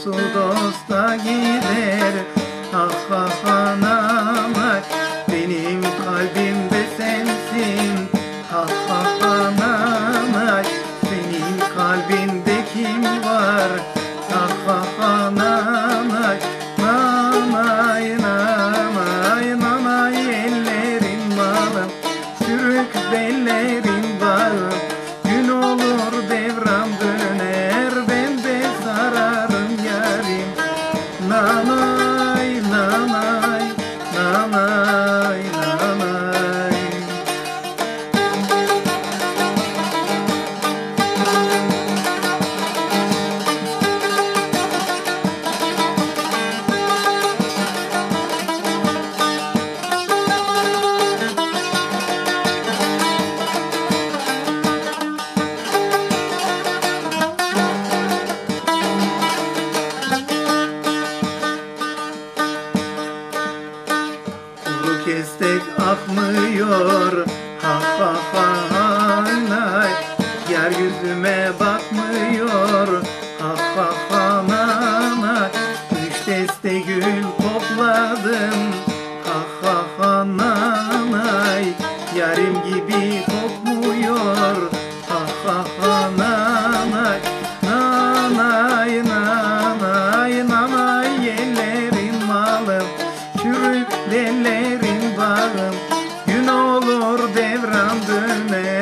Olsun dosta gider. tek tek akmıyor. Ha ha ha ha. 만드네